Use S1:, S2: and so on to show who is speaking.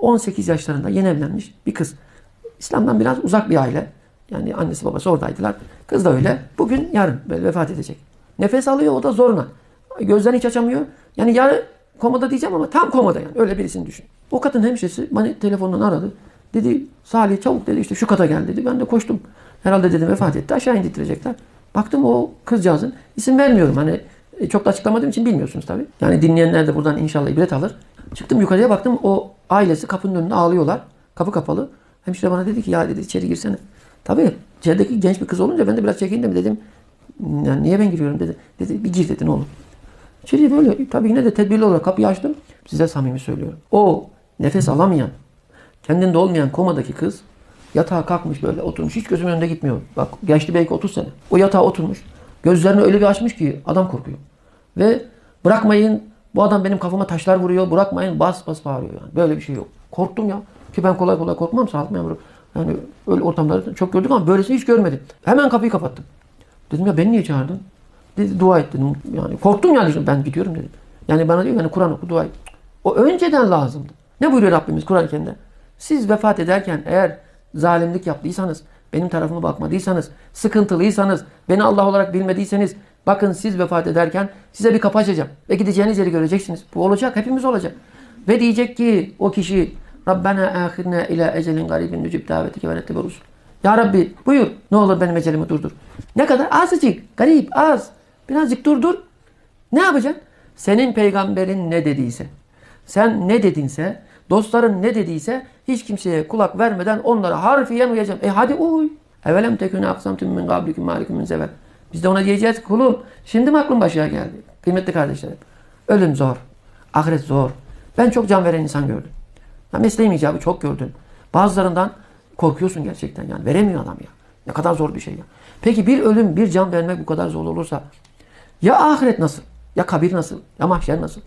S1: 18 yaşlarında yeni evlenmiş bir kız. İslam'dan biraz uzak bir aile. Yani annesi babası oradaydılar. Kız da öyle. Bugün yarın böyle vefat edecek. Nefes alıyor o da zorla. Gözlerini hiç açamıyor. Yani yarı komada diyeceğim ama tam komada yani. Öyle birisini düşün. O kadın hemşiresi bana telefondan aradı. Dedi Salih çabuk dedi işte şu kata gel dedi. Ben de koştum. Herhalde dedim vefat etti. Aşağı indirtirecekler. Baktım o kızcağızın isim vermiyorum. Hani e, çok da açıklamadığım için bilmiyorsunuz tabii. Yani dinleyenler de buradan inşallah ibret alır. Çıktım yukarıya baktım o ailesi kapının önünde ağlıyorlar. Kapı kapalı. Hemşire bana dedi ki ya dedi içeri girsene. Tabii içerideki genç bir kız olunca ben de biraz çekindim dedim. Yani niye ben giriyorum dedi. Dedi bir gir dedi ne olur. İçeriye böyle tabii yine de tedbirli olarak kapıyı açtım. Size samimi söylüyorum. O nefes alamayan, kendinde olmayan komadaki kız yatağa kalkmış böyle oturmuş. Hiç gözümün önünde gitmiyor. Bak geçti belki 30 sene. O yatağa oturmuş. Gözlerini öyle bir açmış ki adam korkuyor. Ve bırakmayın bu adam benim kafama taşlar vuruyor. Bırakmayın bas bas bağırıyor yani. Böyle bir şey yok. Korktum ya. Ki ben kolay kolay korkmam sağlık memuru. Yani öyle ortamları çok gördük ama böylesini hiç görmedim. Hemen kapıyı kapattım. Dedim ya beni niye çağırdın? Dedi dua et dedim. Yani korktum yani dedim, ben gidiyorum dedim. Yani bana diyor yani Kur'an oku dua et. O önceden lazımdı. Ne buyuruyor Rabbimiz Kur'an-ı Kerim'de? Siz vefat ederken eğer zalimlik yaptıysanız, benim tarafıma bakmadıysanız, sıkıntılıysanız, beni Allah olarak bilmediyseniz, bakın siz vefat ederken size bir kapı açacağım ve gideceğiniz yeri göreceksiniz. Bu olacak, hepimiz olacak. Ve diyecek ki o kişi Rabbena ahirne ila ecelin garibin nücib davetike ve nettebe rusul. Ya Rabbi buyur ne olur benim ecelimi durdur. Ne kadar? Azıcık, garip, az. Birazcık durdur. Ne yapacaksın? Senin peygamberin ne dediyse, sen ne dedinse, dostların ne dediyse hiç kimseye kulak vermeden onlara harfiyen uyacaksın. E hadi uy. Evelem tekune aksamtüm min gablikum malikum min zevel. Biz de ona diyeceğiz kulum şimdi mi aklın başına geldi? Kıymetli kardeşlerim. Ölüm zor. Ahiret zor. Ben çok can veren insan gördüm. Ya mesleğim icabı çok gördüm. Bazılarından korkuyorsun gerçekten yani. Veremiyor adam ya. Ne kadar zor bir şey ya. Peki bir ölüm, bir can vermek bu kadar zor olursa ya ahiret nasıl? Ya kabir nasıl? Ya mahşer nasıl?